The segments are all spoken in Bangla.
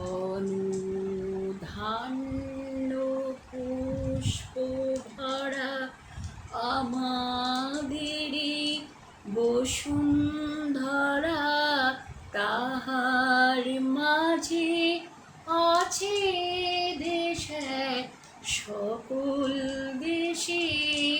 ধনু ধান্য পুষ্প ভরা আমাদেরই বসুন্ধরা তাহার মাঝে আছে দেশ সকল দেশের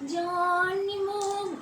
জন্মভূমি।